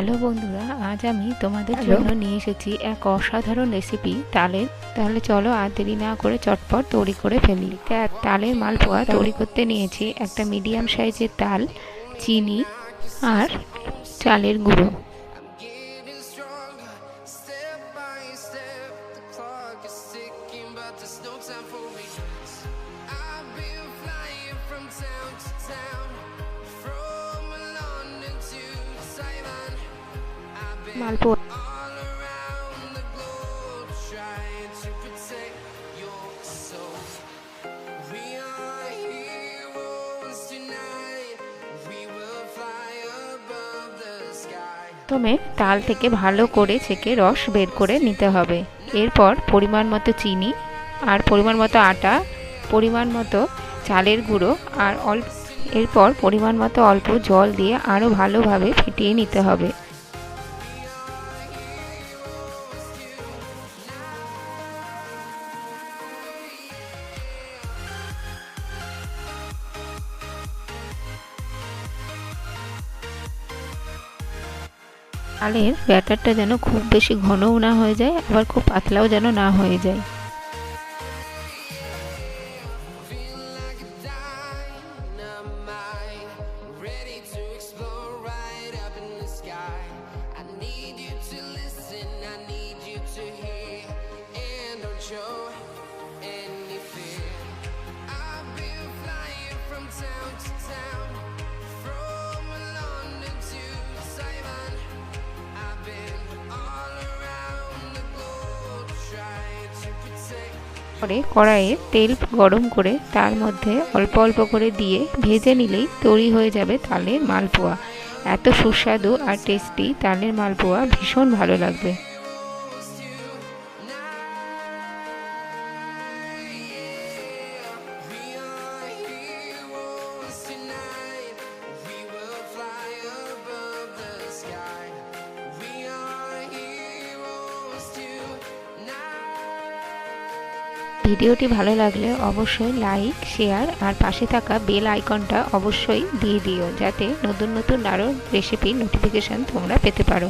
Hello বন্ধুরা আজ আমি তোমাদের জন্য নিয়ে এসেছি এক অসাধারণ রেসিপি তালের তাহলে চলো আর দেরি না করে চটপট তৈরি করে ফেলি। তালের মালপোয়া তৈরি করতে নিয়েছি একটা মিডিয়াম সাইজের তাল চিনি আর চালের গুঁড়ো. I've been flying from town to town, sky. প্রথমে তাল থেকে ভালো করে ছেঁকে রস বের করে নিতে হবে এরপর পরিমাণ মতো চিনি আর পরিমাণ মতো আটা, পরিমাণ মতো চালের গুঁড়ো আর অল্প এরপর পরিমাণ মতো অল্প জল দিয়ে আরও ভালোভাবে ফিটিয়ে নিতে হবে চালের ব্যাটারটা যেন খুব বেশি ঘনও না হয়ে যায়, আবার খুব পাতলাও যেন না হয়ে যায়। পরে কড়াইয়ে তেল গরম করে তার মধ্যে অল্প অল্প করে দিয়ে ভেজে নিলেই তৈরি হয়ে যাবে তালের মালপোয়া। এত সুস্বাদু আর টেস্টি তালের মালপোয়া ভীষণ ভালো লাগবে। ভিডিওটি ভালো লাগলে অবশ্যই লাইক, শেয়ার আর পাশে থাকা বেল আইকনটা অবশ্যই দিয়ে দিও, যাতে নতুন নতুন আরও রেসিপির নোটিফিকেশান তোমরা পেতে পারো।